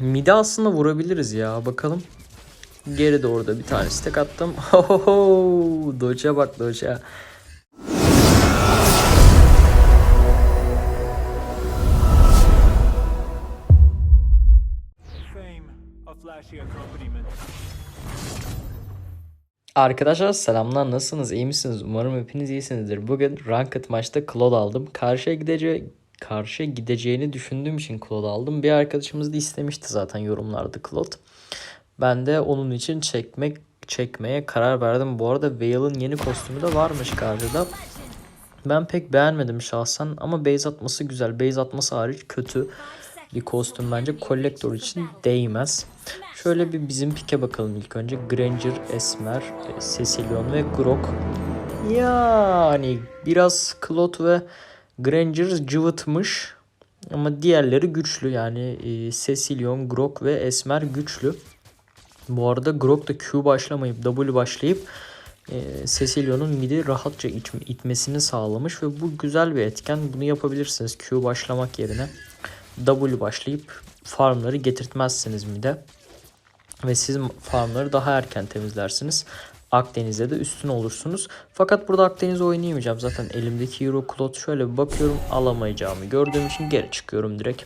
Mide aslında vurabiliriz ya bakalım. Geri doğru da bir tane stack attım. Ohoho! Doç'a bak Doç'a. Arkadaşlar selamlar nasılsınız iyi misiniz umarım hepiniz iyisinizdir bugün ranked maçta Claude aldım karşıya gideceği karşıya gideceğini düşündüğüm için Claude aldım bir arkadaşımız da istemişti zaten yorumlarda Claude ben de onun için çekmek çekmeye karar verdim bu arada Veil'ın yeni kostümü de varmış karşıda ben pek beğenmedim şahsen ama base atması güzel base atması hariç kötü bir kostüm bence kolektör için değmez. Şöyle bir bizim pike bakalım ilk önce. Granger, Esmer, Cecilion ve Grok. Yani biraz Claude ve Granger cıvıtmış. Ama diğerleri güçlü yani e, Cecilion, Grok ve Esmer güçlü. Bu arada Grok da Q başlamayıp W başlayıp e, Cecilion'un midi rahatça itme, itmesini sağlamış ve bu güzel bir etken. Bunu yapabilirsiniz Q başlamak yerine. W başlayıp farmları getirtmezsiniz mide. Ve siz farmları daha erken temizlersiniz. Akdeniz'de de üstün olursunuz. Fakat burada Akdeniz oynayamayacağım. Zaten elimdeki Euro Cloth şöyle bir bakıyorum alamayacağımı gördüğüm için geri çıkıyorum direkt.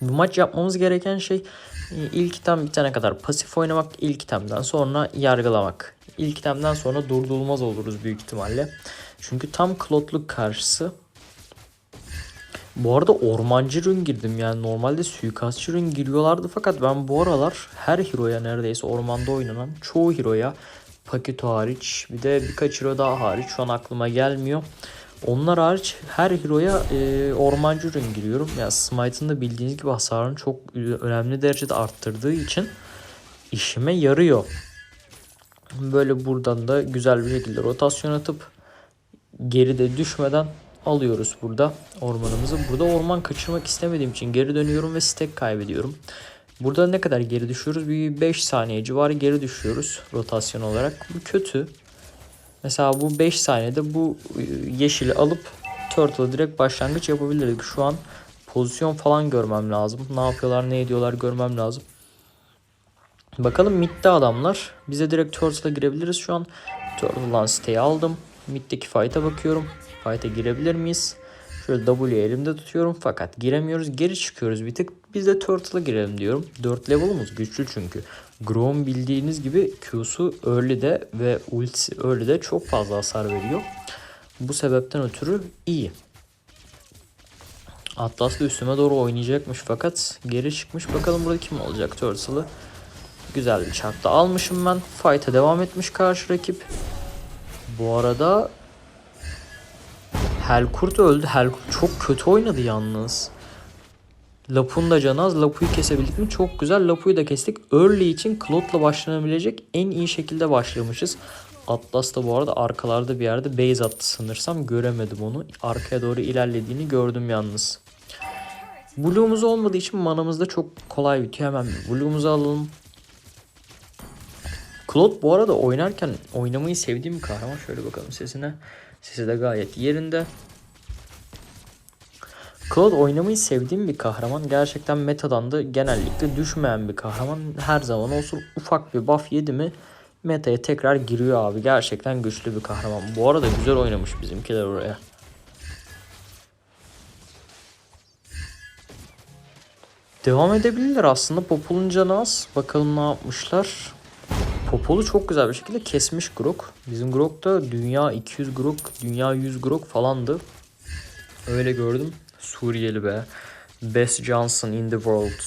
Bu maç yapmamız gereken şey e, ilk item bitene kadar pasif oynamak, ilk itemden sonra yargılamak. İlk itemden sonra durdurulmaz oluruz büyük ihtimalle. Çünkü tam Cloth'luk karşısı bu arada ormancı rün girdim yani normalde suikastçı rün giriyorlardı fakat ben bu aralar her hero'ya neredeyse ormanda oynanan çoğu hero'ya Paketo hariç bir de birkaç hero daha hariç şu an aklıma gelmiyor. Onlar hariç her hero'ya e, ormancı rün giriyorum. Ya Smite'ın da bildiğiniz gibi hasarını çok önemli derecede arttırdığı için işime yarıyor. Böyle buradan da güzel bir şekilde rotasyon atıp geride düşmeden alıyoruz burada ormanımızı. Burada orman kaçırmak istemediğim için geri dönüyorum ve stack kaybediyorum. Burada ne kadar geri düşüyoruz? Bir 5 saniye civarı geri düşüyoruz rotasyon olarak. Bu kötü. Mesela bu 5 saniyede bu e, yeşili alıp Turtle'a direkt başlangıç yapabilirdik. Şu an pozisyon falan görmem lazım. Ne yapıyorlar ne ediyorlar görmem lazım. Bakalım midde adamlar. Bize direkt Turtle'a girebiliriz şu an. Turtle'dan siteyi aldım. Mid'deki fight'a bakıyorum. Fight'a girebilir miyiz? Şöyle W'yi elimde tutuyorum fakat giremiyoruz. Geri çıkıyoruz bir tık. Biz de Turtle'a girelim diyorum. 4 level'ımız güçlü çünkü. Grom bildiğiniz gibi Q'su early'de ve ultisi early'de çok fazla hasar veriyor. Bu sebepten ötürü iyi. Atlas da üstüme doğru oynayacakmış fakat geri çıkmış. Bakalım burada kim olacak Turtle'ı. Güzel bir çarpta almışım ben. Fight'a devam etmiş karşı rakip. Bu arada Helkurt öldü. Helkurt çok kötü oynadı yalnız. Lapu'nun da canı az. Lapu'yu kesebildik mi? Çok güzel. Lapu'yu da kestik. Early için Claude'la başlanabilecek en iyi şekilde başlamışız. Atlas da bu arada arkalarda bir yerde base attı sanırsam. Göremedim onu. Arkaya doğru ilerlediğini gördüm yalnız. Blue'umuz olmadığı için manamız da çok kolay bitiyor. Hemen Blue'umuzu alalım. Claude bu arada oynarken oynamayı sevdiğim bir kahraman. Şöyle bakalım sesine. Sesi de gayet yerinde. Claude oynamayı sevdiğim bir kahraman. Gerçekten metadan da genellikle düşmeyen bir kahraman. Her zaman olsun ufak bir buff yedi mi meta'ya tekrar giriyor abi. Gerçekten güçlü bir kahraman. Bu arada güzel oynamış bizimkiler oraya. Devam edebilirler aslında. Popol'un canı az. Bakalım ne yapmışlar. Popol'u çok güzel bir şekilde kesmiş Grok. Bizim Grok da dünya 200 Grok, dünya 100 Grok falandı. Öyle gördüm. Suriyeli be. Best Johnson in the world.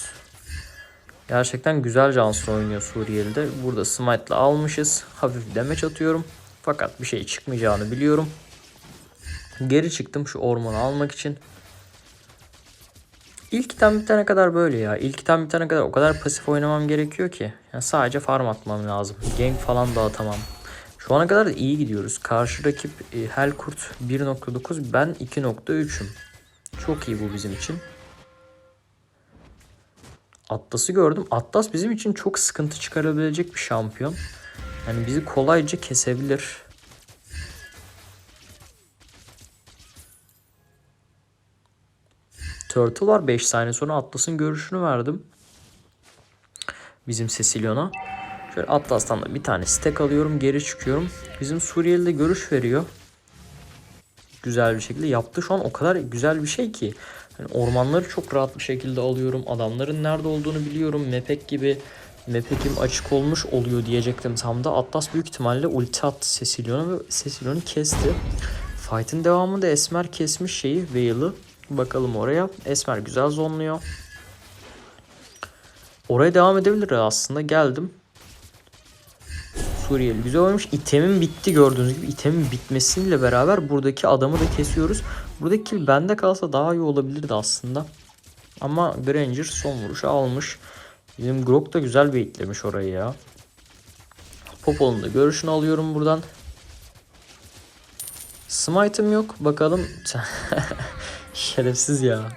Gerçekten güzel Johnson oynuyor Suriyeli'de. Burada Smite'la almışız. Hafif damage atıyorum. Fakat bir şey çıkmayacağını biliyorum. Geri çıktım şu ormanı almak için. İlk item bitene kadar böyle ya. İlk item bitene kadar o kadar pasif oynamam gerekiyor ki. Yani sadece farm atmam lazım. Gank falan dağıtamam. Şu ana kadar da iyi gidiyoruz. Karşı rakip e, Helkurt 1.9 ben 2.3'üm. Çok iyi bu bizim için. Atlas'ı gördüm. Atlas bizim için çok sıkıntı çıkarabilecek bir şampiyon. Yani bizi kolayca kesebilir. Turtle var 5 saniye sonra Atlas'ın görüşünü verdim. bizim Cecilion'a. Şöyle Atlas'tan da bir tane stack alıyorum. Geri çıkıyorum. Bizim Suriyeli de görüş veriyor. Güzel bir şekilde yaptı. Şu an o kadar güzel bir şey ki. Hani ormanları çok rahat bir şekilde alıyorum. Adamların nerede olduğunu biliyorum. Mepek gibi Mepek'im açık olmuş oluyor diyecektim tam da. Atlas büyük ihtimalle ulti attı Cecilion'a ve Cecilion'u kesti. Fight'ın devamında Esmer kesmiş şeyi Veil'ı. Bakalım oraya. Esmer güzel zonluyor. Oraya devam edebilir aslında. Geldim. Suriyeli güzel oynamış. İtemin bitti gördüğünüz gibi. İtemin bitmesiyle beraber buradaki adamı da kesiyoruz. Buradaki bende kalsa daha iyi olabilirdi aslında. Ama Granger son vuruşu almış. Bizim Grok da güzel baitlemiş orayı ya. Popol'un da görüşünü alıyorum buradan. Smite'ım yok. Bakalım. Şerefsiz ya.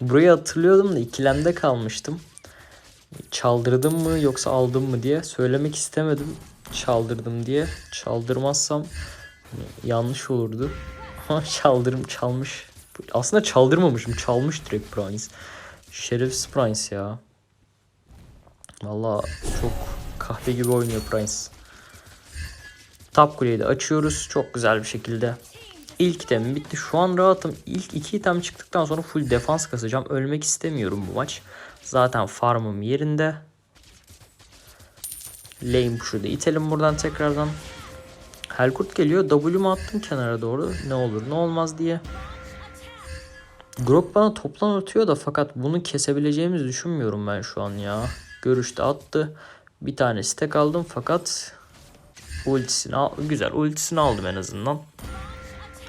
Burayı hatırlıyordum da ikilemde kalmıştım. Çaldırdım mı yoksa aldım mı diye söylemek istemedim. Çaldırdım diye. Çaldırmazsam hani yanlış olurdu. Ama çaldırım çalmış. Aslında çaldırmamışım. Çalmış direkt Prince. Şerefsiz Prince ya. Valla çok kahve gibi oynuyor Prince. Top kuleyi de açıyoruz. Çok güzel bir şekilde. İlk item bitti. Şu an rahatım. İlk iki item çıktıktan sonra full defans kasacağım. Ölmek istemiyorum bu maç. Zaten farmım yerinde. Lane push'u da itelim buradan tekrardan. Helkurt geliyor. W'mu attım kenara doğru. Ne olur ne olmaz diye. Grok bana toplan atıyor da fakat bunu kesebileceğimizi düşünmüyorum ben şu an ya. Görüşte attı. Bir tane stack aldım fakat ultisini al güzel ultisini aldım en azından.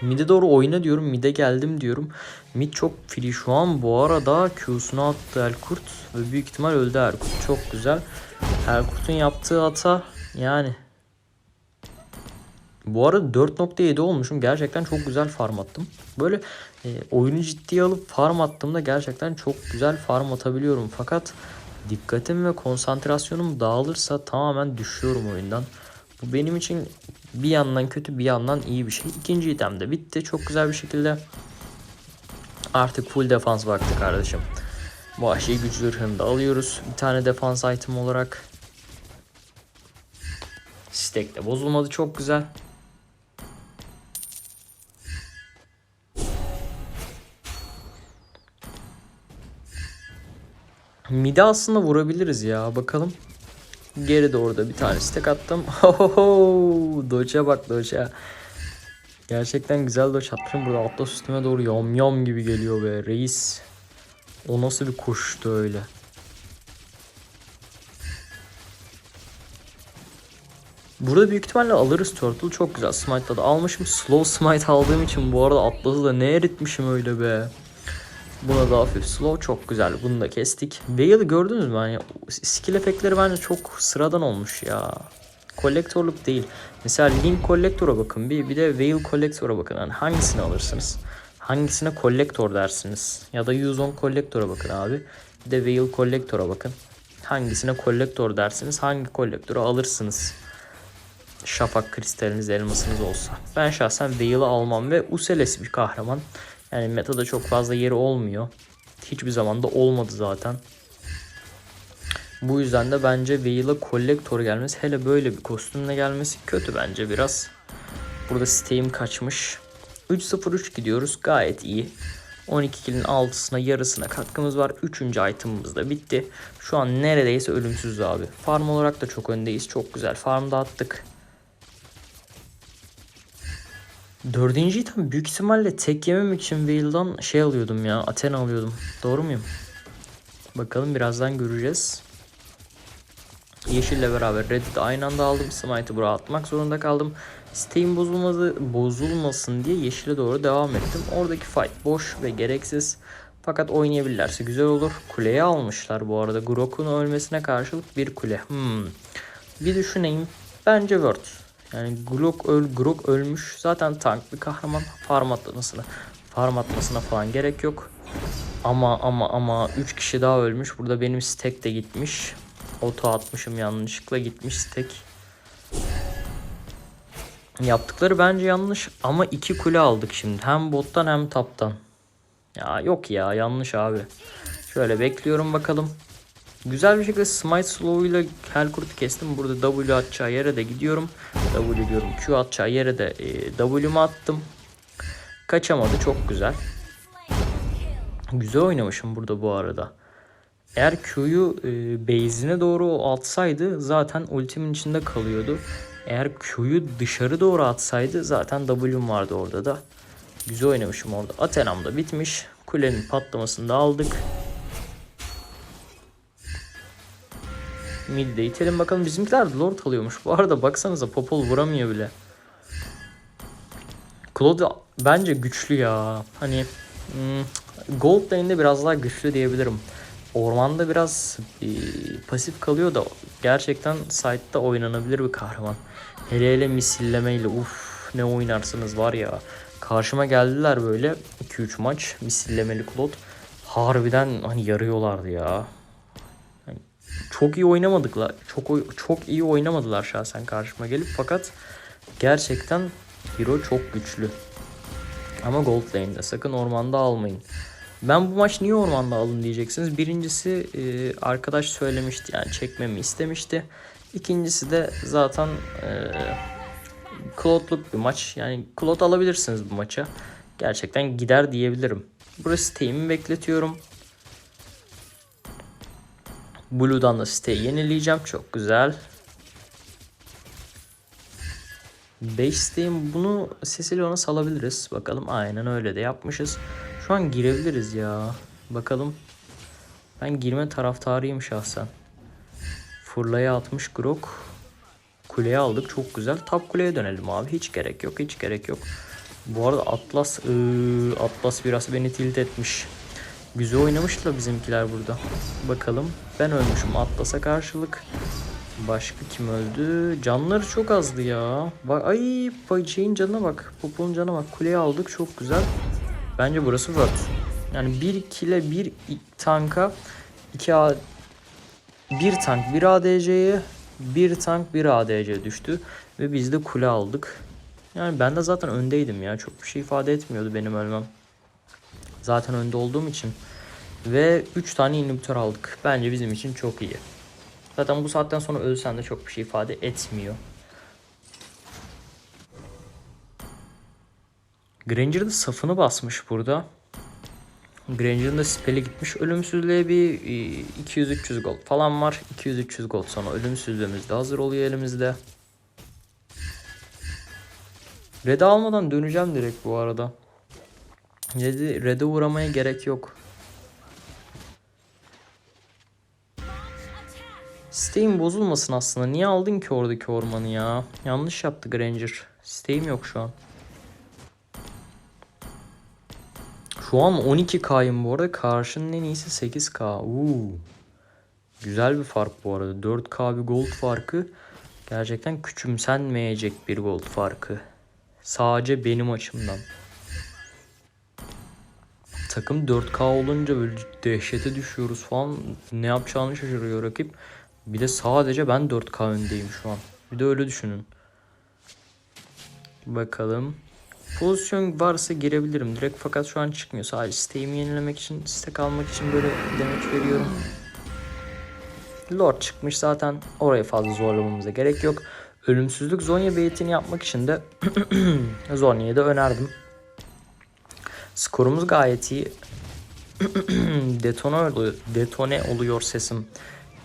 Mid'e doğru oyna diyorum. Mid'e geldim diyorum. Mid çok free şu an. Bu arada Q'sunu attı Elkurt. Ve büyük ihtimal öldü Elkurt. Çok güzel. Elkurt'un yaptığı hata yani. Bu arada 4.7 olmuşum. Gerçekten çok güzel farm attım. Böyle e, oyunu ciddiye alıp farm attığımda gerçekten çok güzel farm atabiliyorum. Fakat dikkatim ve konsantrasyonum dağılırsa tamamen düşüyorum oyundan. Bu benim için bir yandan kötü bir yandan iyi bir şey. İkinci item de bitti. Çok güzel bir şekilde. Artık full defans vakti kardeşim. Vahşi güç zırhını da alıyoruz. Bir tane defans item olarak. Stack de bozulmadı. Çok güzel. Mide aslında vurabiliriz ya. Bakalım. Geri doğru da bir tane stack attım. Ohoho! Doç'a bak Doç'a. Gerçekten güzel Doç attım. Burada atlas üstüme doğru yom yom gibi geliyor be reis. O nasıl bir koştu öyle. Burada büyük ihtimalle alırız Turtle. Çok güzel. Smite'da da almışım. Slow Smite aldığım için bu arada Atlas'ı da ne eritmişim öyle be. Buna da hafif slow çok güzel. Bunu da kestik. Veil'ı gördünüz mü? Hani skill efektleri bence çok sıradan olmuş ya. Kolektörlük değil. Mesela Link Collector'a bakın bir, bir de Veil Collector'a bakın. Yani hangisini alırsınız? Hangisine Collector dersiniz? Ya da Use on Collector'a bakın abi. Bir de Veil Collector'a bakın. Hangisine Collector dersiniz? Hangi Collector'u alırsınız? Şafak kristaliniz, elmasınız olsa. Ben şahsen Veil'ı almam ve Useles bir kahraman. Yani metada çok fazla yeri olmuyor. Hiçbir zaman da olmadı zaten. Bu yüzden de bence Veil'a Collector gelmesi hele böyle bir kostümle gelmesi kötü bence biraz. Burada Steam kaçmış. 3-0-3 gidiyoruz gayet iyi. 12 kill'in 6'sına yarısına katkımız var. 3. itemımız da bitti. Şu an neredeyse ölümsüz abi. Farm olarak da çok öndeyiz. Çok güzel farm dağıttık. Dördüncü item büyük ihtimalle tek yemem için Veil'dan şey alıyordum ya. Athena alıyordum. Doğru muyum? Bakalım birazdan göreceğiz. Yeşille beraber Red'i de aynı anda aldım. Smite'ı buraya atmak zorunda kaldım. Steam bozulmadı, bozulmasın diye yeşile doğru devam ettim. Oradaki fight boş ve gereksiz. Fakat oynayabilirlerse güzel olur. Kuleyi almışlar bu arada. Grok'un ölmesine karşılık bir kule. Hmm. Bir düşüneyim. Bence Word. Yani Grok, öl, Grok ölmüş. Zaten tank bir kahraman. Farm atmasına, farm atmasına falan gerek yok. Ama ama ama 3 kişi daha ölmüş. Burada benim stack de gitmiş. Oto atmışım yanlışlıkla gitmiş stack. Yaptıkları bence yanlış ama iki kule aldık şimdi. Hem bottan hem taptan. Ya yok ya yanlış abi. Şöyle bekliyorum bakalım. Güzel bir şekilde Smite Slow ile Helkurt'u kestim. Burada W atacağı yere de gidiyorum. W diyorum Q atacağı yere de e, W'mu attım. Kaçamadı çok güzel. Güzel oynamışım burada bu arada. Eğer Q'yu e, base'ine doğru atsaydı zaten ultimin içinde kalıyordu. Eğer Q'yu dışarı doğru atsaydı zaten W'm vardı orada da. Güzel oynamışım orada. Athena'm da bitmiş. Kulenin patlamasını da aldık. Mid'de itelim bakalım. Bizimkiler Lord alıyormuş. Bu arada baksanıza Popol vuramıyor bile. Claude bence güçlü ya. Hani hmm, Gold Lane'de biraz daha güçlü diyebilirim. Ormanda biraz e, pasif kalıyor da gerçekten site'da oynanabilir bir kahraman. Hele hele misillemeyle uf ne oynarsınız var ya. Karşıma geldiler böyle 2-3 maç misillemeli Claude. Harbiden hani yarıyorlardı ya. Çok iyi oynamadıklar. Çok çok iyi oynamadılar şahsen karşıma gelip fakat gerçekten hero çok güçlü. Ama Gold Lane'de sakın ormanda almayın. Ben bu maç niye ormanda alın diyeceksiniz. Birincisi e, arkadaş söylemişti yani çekmemi istemişti. İkincisi de zaten e, Claude'luk bir maç. Yani Claude alabilirsiniz bu maça. Gerçekten gider diyebilirim. Burası siteğimi bekletiyorum. Blue'dan da siteyi yenileyeceğim. Çok güzel. 5 siteyim bunu Cecilion'a salabiliriz. Bakalım aynen öyle de yapmışız. Şu an girebiliriz ya. Bakalım. Ben girme taraftarıyım şahsen. Fırlaya atmış Grok. Kuleye aldık çok güzel. Top kuleye dönelim abi. Hiç gerek yok hiç gerek yok. Bu arada Atlas ıı, Atlas biraz beni tilt etmiş. Güzel oynamışlar bizimkiler burada. Bakalım. Ben ölmüşüm Atlas'a karşılık. Başka kim öldü? Canları çok azdı ya. Bak ay şeyin canına bak. Popolun canına bak. Kuleyi aldık çok güzel. Bence burası Word. Yani bir kile bir tanka 2 A bir tank bir ADC'ye bir tank bir ADC düştü ve biz de kule aldık. Yani ben de zaten öndeydim ya. Çok bir şey ifade etmiyordu benim ölmem. Zaten önde olduğum için. Ve 3 tane inhibitör aldık. Bence bizim için çok iyi. Zaten bu saatten sonra ölsen de çok bir şey ifade etmiyor. Granger de safını basmış burada. Granger'ın da spell'i gitmiş. Ölümsüzlüğe bir e, 200-300 gold falan var. 200-300 gold sonra ölümsüzlüğümüz de hazır oluyor elimizde. Red'e almadan döneceğim direkt bu arada. Red'e Red'e uğramaya gerek yok. Steam bozulmasın aslında. Niye aldın ki oradaki ormanı ya? Yanlış yaptı Granger. Steam yok şu an. Şu an 12K'yım bu arada. Karşının en iyisi 8K. Uuu. Güzel bir fark bu arada. 4K bir gold farkı. Gerçekten küçümsenmeyecek bir gold farkı. Sadece benim açımdan. Takım 4K olunca böyle dehşete düşüyoruz falan. Ne yapacağını şaşırıyor rakip. Bir de sadece ben 4K öndeyim şu an. Bir de öyle düşünün. Bakalım. Pozisyon varsa girebilirim direkt fakat şu an çıkmıyor. Sadece siteğimi yenilemek için, stek almak için böyle demek veriyorum. Lord çıkmış zaten. Oraya fazla zorlamamıza gerek yok. Ölümsüzlük Zonya beytini yapmak için de Zonya'yı da önerdim. Skorumuz gayet iyi. detone oluyor, detone oluyor sesim.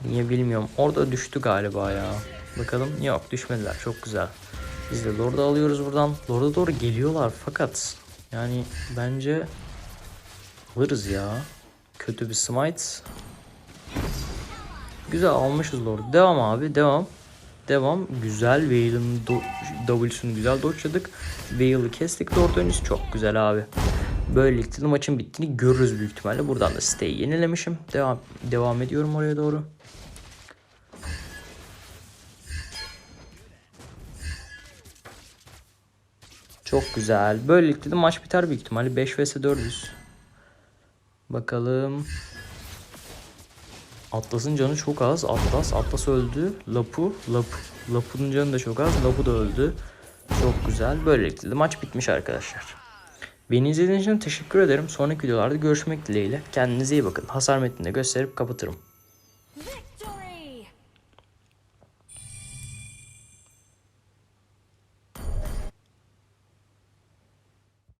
Niye bilmiyorum. Orada düştü galiba ya. Bakalım. Yok düşmediler. Çok güzel. Biz de Lord'u alıyoruz buradan. Lord'a doğru geliyorlar fakat yani bence alırız ya. Kötü bir smite. Güzel almışız Lord'u. Devam abi devam. Devam. Güzel Vale'ın W'sunu güzel dodge'ladık. Vale'ı kestik Lord önüz. Çok güzel abi. Böylelikle maçın bittiğini görürüz büyük ihtimalle. Buradan da siteyi yenilemişim. Devam devam ediyorum oraya doğru. Çok güzel. Böylelikle de maç biter büyük ihtimalle. 5 vs 400. Bakalım. Atlas'ın canı çok az. Atlas. Atlas öldü. Lapu. Lapu. Lapu'nun canı da çok az. Lapu da öldü. Çok güzel. Böylelikle de maç bitmiş arkadaşlar. Beni izlediğiniz için teşekkür ederim. Sonraki videolarda görüşmek dileğiyle. Kendinize iyi bakın. Hasar metninde gösterip kapatırım.